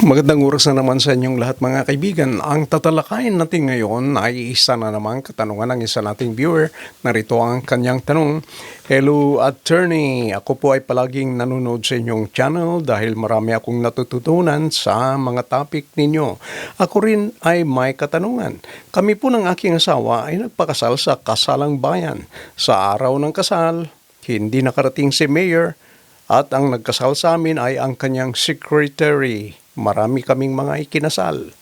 Magandang oras na naman sa inyong lahat mga kaibigan. Ang tatalakayin natin ngayon ay isa na naman katanungan ng isa nating viewer. Narito ang kanyang tanong. Hello attorney, ako po ay palaging nanonood sa inyong channel dahil marami akong natututunan sa mga topic ninyo. Ako rin ay may katanungan. Kami po ng aking asawa ay nagpakasal sa kasalang bayan. Sa araw ng kasal, hindi nakarating si mayor at ang nagkasal sa amin ay ang kanyang secretary. Marami kaming mga ikinasal.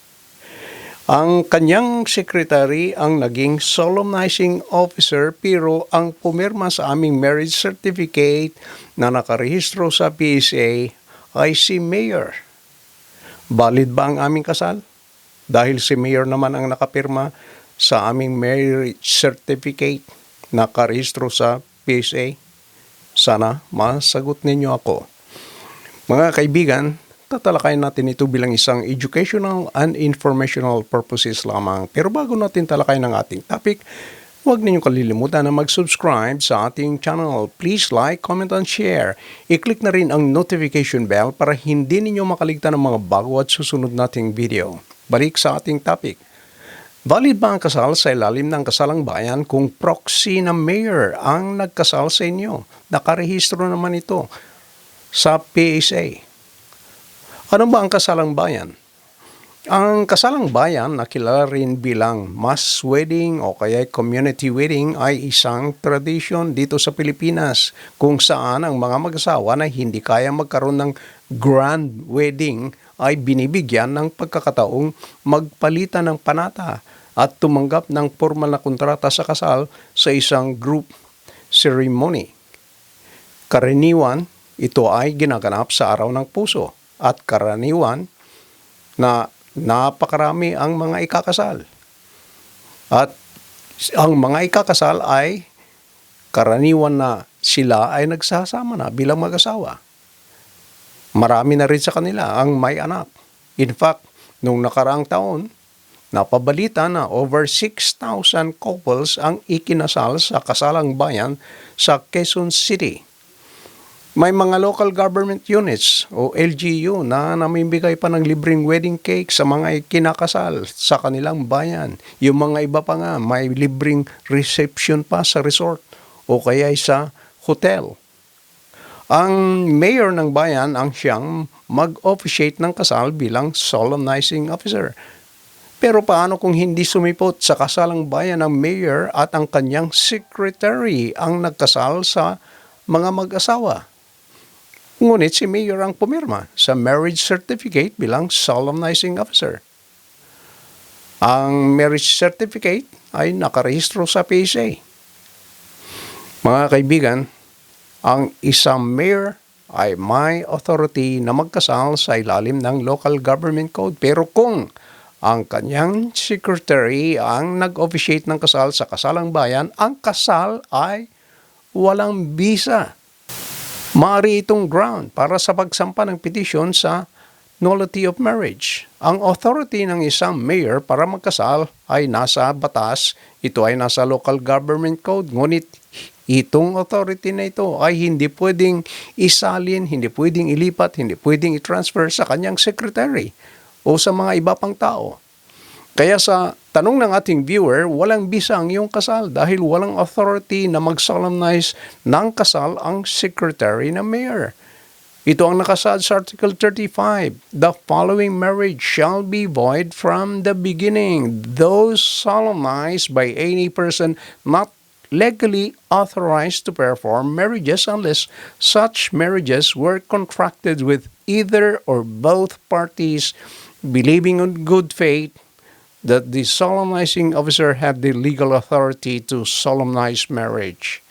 Ang kanyang secretary ang naging solemnizing officer pero ang pumirma sa aming marriage certificate na nakarehistro sa PSA ay si mayor. Valid ba ang aming kasal? Dahil si mayor naman ang nakapirma sa aming marriage certificate na nakarehistro sa PSA. Sana masagot ninyo ako. Mga kaibigan, tatalakayin natin ito bilang isang educational and informational purposes lamang. Pero bago natin talakayin ang ating topic, huwag ninyong kalilimutan na mag-subscribe sa ating channel. Please like, comment, and share. I-click na rin ang notification bell para hindi ninyo makaligtan ng mga bago at susunod nating video. Balik sa ating topic. Valid ba ang kasal sa ilalim ng kasalang bayan kung proxy na mayor ang nagkasal sa inyo? Nakarehistro naman ito sa PSA. Ano ba ang kasalang bayan? Ang kasalang bayan na kilala rin bilang mass wedding o kaya community wedding ay isang tradisyon dito sa Pilipinas kung saan ang mga mag-asawa na hindi kaya magkaroon ng grand wedding ay binibigyan ng pagkakataong magpalitan ng panata at tumanggap ng formal na kontrata sa kasal sa isang group ceremony. Karaniwan, ito ay ginaganap sa araw ng puso at karaniwan na napakarami ang mga ikakasal. At ang mga ikakasal ay karaniwan na sila ay nagsasama na bilang mag-asawa. Marami na rin sa kanila ang may anak. In fact, nung nakaraang taon, napabalita na over 6,000 couples ang ikinasal sa kasalang bayan sa Quezon City. May mga local government units o LGU na namimigay pa ng libreng wedding cake sa mga kinakasal sa kanilang bayan. Yung mga iba pa nga, may libreng reception pa sa resort o kaya sa hotel. Ang mayor ng bayan ang siyang mag-officiate ng kasal bilang solemnizing officer. Pero paano kung hindi sumipot sa kasalang bayan ng mayor at ang kanyang secretary ang nagkasal sa mga mag-asawa? Ngunit si Mayor ang pumirma sa marriage certificate bilang solemnizing officer. Ang marriage certificate ay nakarehistro sa PSA. Mga kaibigan, ang isang mayor ay may authority na magkasal sa ilalim ng local government code. Pero kung ang kanyang secretary ang nag-officiate ng kasal sa kasalang bayan, ang kasal ay walang visa. Maaari itong ground para sa pagsampa ng petisyon sa nullity of marriage. Ang authority ng isang mayor para magkasal ay nasa batas, ito ay nasa local government code, ngunit itong authority na ito ay hindi pwedeng isalin, hindi pwedeng ilipat, hindi pwedeng i-transfer sa kanyang secretary o sa mga iba pang tao. Kaya sa tanong ng ating viewer, walang bisa ang iyong kasal dahil walang authority na mag-solemnize ng kasal ang secretary na mayor. Ito ang nakasaad sa Article 35. The following marriage shall be void from the beginning. Those solemnized by any person not legally authorized to perform marriages unless such marriages were contracted with either or both parties believing in good faith that the solemnizing officer had the legal authority to solemnize marriage.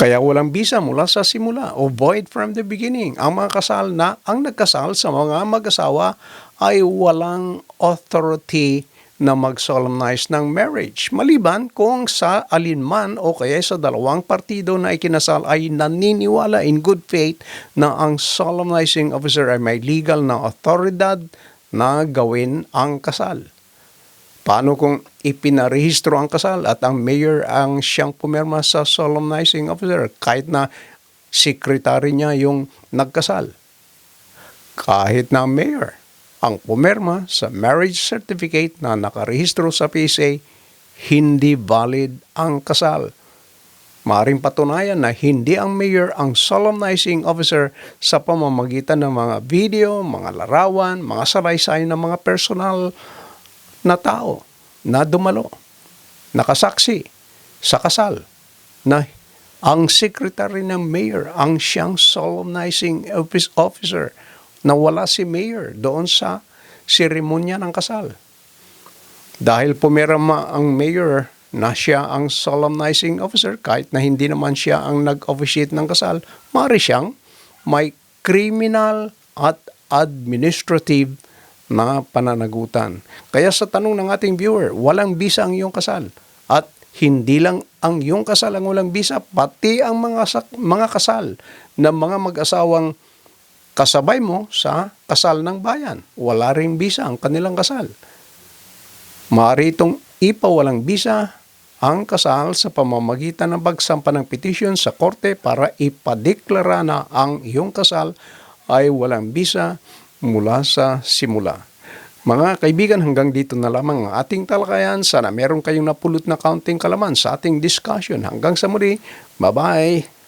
Kaya walang bisa mula sa simula o void from the beginning. Ang mga kasal na, ang nagkasal sa mga mag-asawa ay walang authority na mag-solemnize ng marriage. Maliban kung sa alinman o kaya sa dalawang partido na ikinasal ay naniniwala in good faith na ang solemnizing officer ay may legal na autoridad na gawin ang kasal. Paano kung ipinarehistro ang kasal at ang mayor ang siyang pumirma sa solemnizing officer kahit na secretary niya yung nagkasal? Kahit na mayor. ang pumirma sa marriage certificate na nakarehistro sa PSA, hindi valid ang kasal. Maaring patunayan na hindi ang mayor ang solemnizing officer sa pamamagitan ng mga video, mga larawan, mga salaysay ng mga personal na tao na dumalo, nakasaksi sa kasal na ang secretary ng mayor ang siyang solemnizing office officer na wala si mayor doon sa seremonya ng kasal. Dahil pumirama ang mayor na siya ang solemnizing officer kahit na hindi naman siya ang nag-officiate ng kasal, maaari siyang may criminal at administrative na pananagutan. Kaya sa tanong ng ating viewer, walang bisa ang iyong kasal. At hindi lang ang iyong kasal ang walang bisa, pati ang mga, sak- mga kasal ng mga mag-asawang kasabay mo sa kasal ng bayan. Wala ring bisa ang kanilang kasal. Maaari itong ipawalang bisa ang kasal sa pamamagitan ng pagsampa ng petisyon sa korte para ipadeklara na ang iyong kasal ay walang bisa mula sa simula. Mga kaibigan, hanggang dito na lamang ang ating talakayan. Sana meron kayong napulot na kaunting kalaman sa ating discussion. Hanggang sa muli, bye-bye!